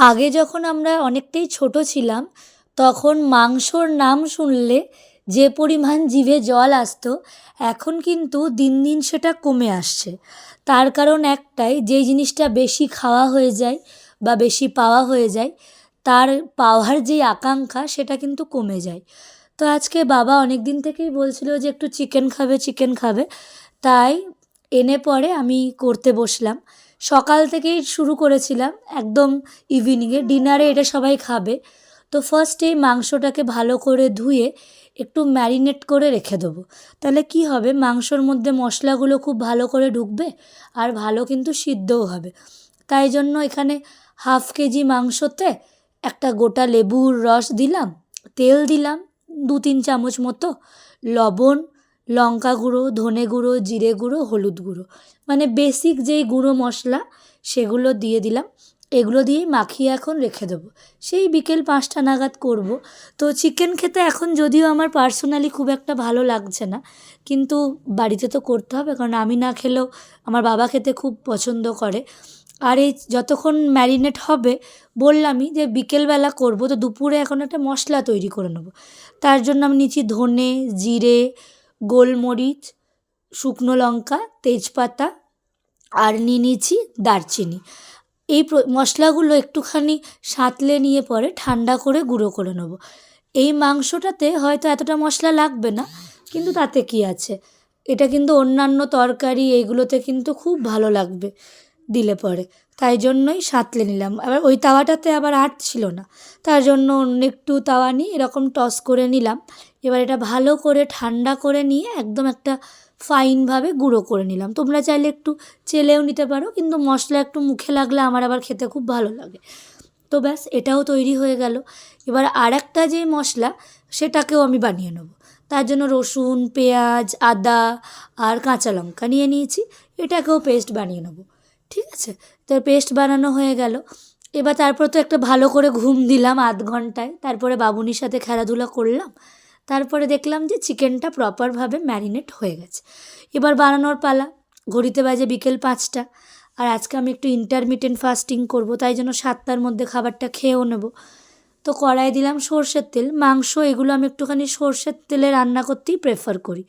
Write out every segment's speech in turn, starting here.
আগে যখন আমরা অনেকটাই ছোট ছিলাম, তখন মাংসর নাম শুনলে যে পরিমাণ জিভে জল আসতো, এখন কিন্তু দিন দিন সেটা কমে আসছে। তার কারণ একটাই, যেই জিনিসটা বেশি খাওয়া হয়ে যায় বা বেশি পাওয়া হয়ে যায়, তার পাওয়ার যে আকাঙ্ক্ষা সেটা কিন্তু কমে যায়। তো আজকে বাবা অনেক দিন থেকেই বলছিলো যে একটু চিকেন খাবে চিকেন খাবে। তাই এনে পরে আমি করতে বসলাম। সকাল থেকেই শুরু করেছিলাম একদম ইভিনিংয়ে ডিনারে এটা সবাই খাবে। তো ফার্স্টেই মাংসটাকে ভালো করে ধুয়ে একটু ম্যারিনেট করে রেখে দেবো। তাহলে কি হবে, মাংসর মধ্যে মশলাগুলো খুব ভালো করে ঢুকবে আর ভালো কিন্তু সিদ্ধও হবে। তাই জন্য এখানে হাফ কেজি মাংসতে একটা গোটা লেবুর রস দিলাম, তেল দিলাম দু তিন চামচ মতো লবণ লঙ্কা গুঁড়ো, ধনে গুঁড়ো, জিরে গুঁড়ো, হলুদ গুঁড়ো। মানে বেসিক যেই গুঁড়ো মশলা সেগুলো দিয়ে দিলাম। এগুলো দিয়েই মাখিয়ে এখন রেখে দেবো। সেই বিকেল পাঁচটা নাগাদ করব। তো চিকেন খেতে এখন যদিও আমার পার্সোনালি খুব একটা ভালো লাগছে না, কিন্তু বাড়িতে তো করতে হবে, কারণ আমি না খেলেও আমার বাবা খেতে খুব পছন্দ করে। আর এই যতক্ষণ ম্যারিনেট হবে, বললামই যে বিকেলবেলা করব, তো দুপুরে এখন একটা মশলা তৈরি করে নেব। তার জন্য আমি নিচ্ছি ধনে, জিরে গোলমরিচ, শুকনো লঙ্কা, তেজপাতা আর নিয়ে দারচিনি। এই মশলাগুলো একটুখানি সাঁতলে নিয়ে পরে ঠান্ডা করে গুঁড়ো করে নেব। এই মাংসটাতে হয়তো এতটা মশলা লাগবে না, কিন্তু তাতে কি আছে? এটা কিন্তু অন্যান্য তরকারি, এইগুলোতে কিন্তু খুব ভালো লাগবে। দিলে পরে। তাই জন্যই সাঁতলে নিলাম। আবার ওই তাওয়াটাতে আবার আট ছিল না। তার জন্য অন্য একটু তাওয়া নিয়ে এরকম টস করে নিলাম। এবার এটা ভালো করে ঠান্ডা করে নিয়ে একদম একটা ফাইনভাবে গুঁড়ো করে নিলাম। তোমরা চাইলে একটু চেলেও নিতে পারো, কিন্তু মশলা একটু মুখে লাগলে আমার আবার খেতে খুব ভালো লাগে। তো ব্যাস, এটাও তৈরি হয়ে গেল। এবার আর একটা যে মশলা, সেটাকেও আমি বানিয়ে নেব। তার জন্য রসুন, পেঁয়াজ, আদা আর কাঁচা লঙ্কা নিয়ে নিয়েছি। এটাকেও পেস্ট বানিয়ে নেব। ঠিক আছে? তো পেস্ট বানানো হয়ে গেল। এবার তারপর তো একটা ভালো করে ঘুম দিলাম আধ ঘন্টায়। তারপরে বাবুনির সাথে খেলাধুলা করলাম। তারপরে দেখলাম যে চিকেনটা প্রপারভাবে ম্যারিনেট হয়ে গেছে। এবার বানানোর পালা। ঘড়িতে বাজে বিকেল পাঁচটা। আর আজকে আমি একটু ইন্টারমিটেন্ট ফাস্টিং করব, তাই জন্য সাতটার মধ্যে খাবারটা খেয়েও নেব। তো কড়াই দিলাম সর্ষের তেল। মাংস এগুলো আমি একটুখানি সর্ষের তেলে রান্না করতেই প্রেফার করি।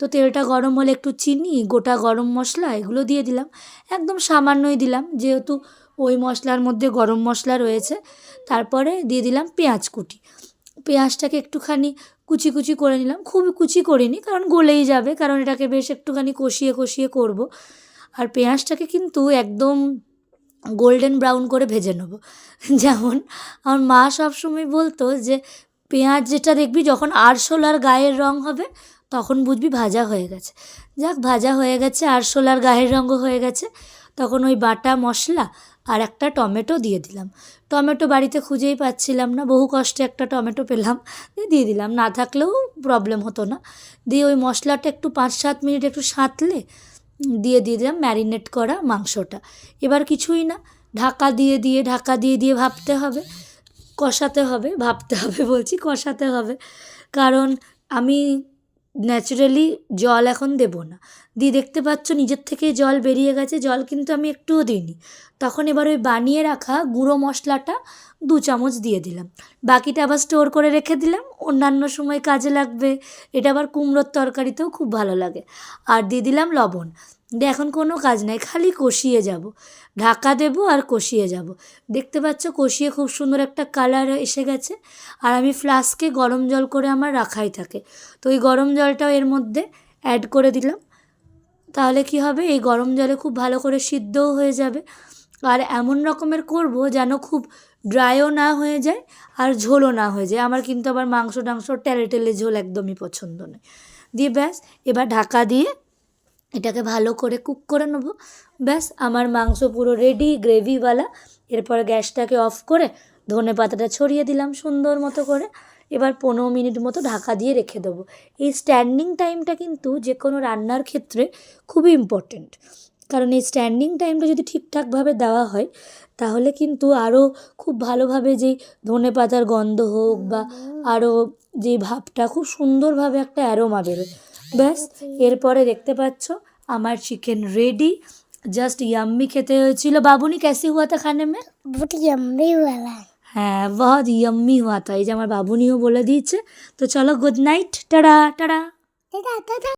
তো তেলটা গরম হলে একটু চিনি, গোটা গরম মশলা এগুলো দিয়ে দিলাম। একদম সামান্যই দিলাম, যেহেতু ওই মশলার মধ্যে গরম মশলা রয়েছে। তারপরে দিয়ে দিলাম পেঁয়াজ কুটি। পেঁয়াজটাকে একটুখানি কুচি কুচি করে নিলাম। খুবই কুচি করিনি, কারণ গলেই যাবে, কারণ এটাকে বেশ একটুখানি কষিয়ে কষিয়ে করব। আর পেঁয়াজটাকে কিন্তু একদম গোল্ডেন ব্রাউন করে ভেজে নেব। যেমন আমার মা সবসময় বলতো যে, পেঁয়াজ যেটা দেখবি যখন আরশোলার গায়ের রং হবে তখন বুঝবি ভাজা হয়ে গেছে। যাক, ভাজা হয়ে গেছে, আর আরশোলার গায়ের রঙও হয়ে গেছে। তখন ওই বাটা মশলা আর একটা টমেটো দিয়ে দিলাম। টমেটো বাড়িতে খুঁজেই পাচ্ছিলাম না, বহু কষ্টে একটা টমেটো পেলাম, দিয়ে দিলাম। না থাকলেও প্রবলেম হতো না। দিয়ে ওই মশলাটা একটু পাঁচ সাত মিনিট একটু সাঁতলে দিয়ে দিয়ে দিলাম ম্যারিনেট করা মাংসটা। এবার কিছুই না, ঢাকা দিয়ে দিয়ে, ঢাকা দিয়ে দিয়ে ভাবতে হবে। কষাতে হবে, ভাবতে হবে বলছি কষাতে হবে। কারণ আমি ন্যাচারালি জল এখন দেবো না। দিয়ে দেখতে পাচ্ছ নিজের থেকে জল বেরিয়ে গেছে, জল কিন্তু আমি একটুও দিইনি। তখন এবার ওই বানিয়ে রাখা গুঁড়ো মশলাটা দু চামচ দিয়ে দিলাম। বাকিটা আবার স্টোর করে রেখে দিলাম। অন্যান্য সময় কাজে লাগবে। এটা আবার কুমড়োর তরকারিতেও খুব ভালো লাগে। আর দিয়ে দিলাম লবণ। দিয়ে এখন কোনো কাজ নাই, খালি কষিয়ে যাব। ঢাকা দেবো আর কষিয়ে যাব। দেখতে পাচ্ছ কষিয়ে খুব সুন্দর একটা কালার এসে গেছে। আর আমি ফ্লাস্কে গরম জল করে আমার রাখাই থাকে। তো ওই গরম জলটাও এর মধ্যে অ্যাড করে দিলাম। তাহলে কি হবে? এই গরম জলে খুব ভালো করে সিদ্ধও হয়ে যাবে। আর এমন রকমের করব যেন খুব ড্রাইও না হয়ে যায় আর ঝোলও না হয়ে যায়। আমার কিন্তু আবার মাংস টাংস টেলে টেলে ঝোল একদমই পছন্দ নয়। দিয়ে ব্যাস, এবার ঢাকা দিয়ে এটাকে ভালো করে কুক করে নেব। ব্যাস, আমার মাংস পুরো রেডি গ্রেভিওয়ালা এরপর গ্যাসটাকে অফ করে ধনে পাতাটা ছড়িয়ে দিলাম সুন্দর মতো করে। এবার পনেরো মিনিট মতো ঢাকা দিয়ে রেখে দেবো। এই স্ট্যান্ডিং টাইমটা কিন্তু যে কোনো রান্নার ক্ষেত্রে খুবই ইম্পর্টেন্ট কারণ এই স্ট্যান্ডিং টাইমটা যদি ঠিকঠাকভাবে দেওয়া হয় তাহলে কিন্তু আরও খুব ভালোভাবে যেই ধনে পাতার গন্ধ হোক বা আরও যে ভাবটা খুব সুন্দরভাবে একটা অ্যারোমা বেরোয়। ব্যাস এরপরে দেখতে পাচ্ছ আমার চিকেন রেডি জাস্ট ইয়াম্মি খেতে হয়েছিল। বাবুনি ক্যাসি হুয়া তা খানে মে? হ্যাঁ বহুত ইয়াম্মি হুয়া তা এই যে আমার বাবুনিও বলে দিয়েছে। তো চলো গুড নাইট টাড়া টাড়া